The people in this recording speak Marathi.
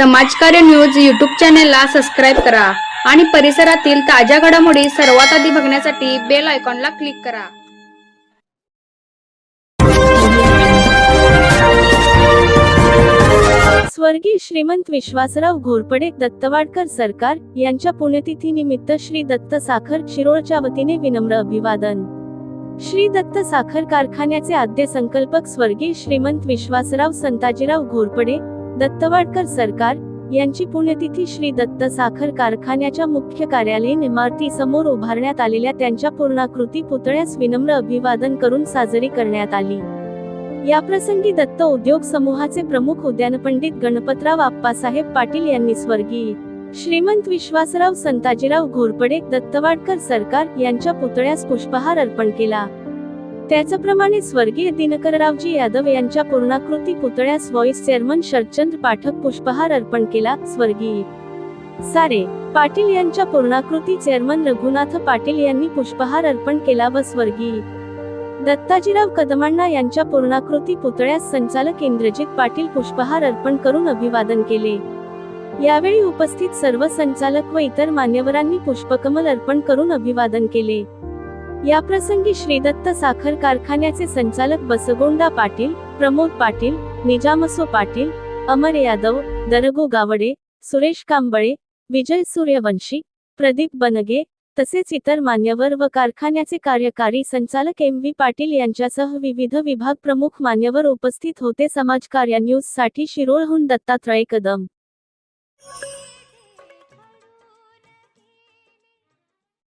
समाजकार्य न्यूज यूट्यूब चॅनेलला सबस्क्राईब करा आणि परिसरातील ताज्या घडामोडी सर्वात आधी बघण्यासाठी बेल आयकॉनला क्लिक करा. स्वर्गीय श्रीमंत विश्वासराव घोरपडे दत्तवाडकर सरकार यांच्या पुण्यतिथीनिमित्त श्री दत्त साखर शिरोळच्या वतीने विनम्र अभिवादन. श्री दत्त साखर कारखान्याचे आद्य संकल्पक स्वर्गीय श्रीमंत विश्वासराव संताजीराव घोरपडे दत्तवाडकर सरकार यांची पुण्यतिथी श्री दत्त साखर कारखान्याच्या मुख्य कार्यालयीन इमारती समोर उभारण्यात आलेल्या त्यांच्या पूर्णाकृती पुतळ्यास विनम्र अभिवादन करून साजरी करण्यात आली. याप्रसंगी दत्त उद्योग समूहाचे प्रमुख उद्यानपंडित गणपतराव आप्पासाहेब पाटील यांनी स्वर्गीय श्रीमंत विश्वासराव संताजीराव घोरपडे दत्तवाडकर सरकार यांच्या पुतळ्यास पुष्पहार अर्पण केला. त्याचप्रमाणे स्वर्गीय दिनकररावजी यादव यांच्या पूर्णाकृती पुतळ्यास व्हॉइस चेअरमन शरचंद्र पाठक पुष्पहार अर्पण केला. स्वर्गीय सारे पाटील यांच्या पूर्णाकृती चेअरमन रघुनाथ पाटील यांनी पुष्पहार अर्पण केला व स्वर्गीय दत्ताजीराव कदमांना यांच्या पूर्णाकृती पुतळ्यास संचालक इंद्रजित पाटील पुष्पहार अर्पण करून अभिवादन केले. यावेळी उपस्थित सर्व संचालक व इतर मान्यवरांनी पुष्पकमल अर्पण करून अभिवादन केले. याप्रसंगी श्रीदत्त साखर कारखान्याचे संचालक बसगोंडा पाटील प्रमोद पाटील निजामसो पाटील अमर यादव दरगो गावडे सुरेश कांबळे विजय सूर्यवंशी प्रदीप बनगे तसेच इतर मान्यवर व कारखान्याचे कार्यकारी संचालक एम व्ही पाटील यांच्यासह विविध विभाग प्रमुख मान्यवर उपस्थित होते. समाजकार्य न्यूजसाठी शिरोळहून दत्तात्रय कदम.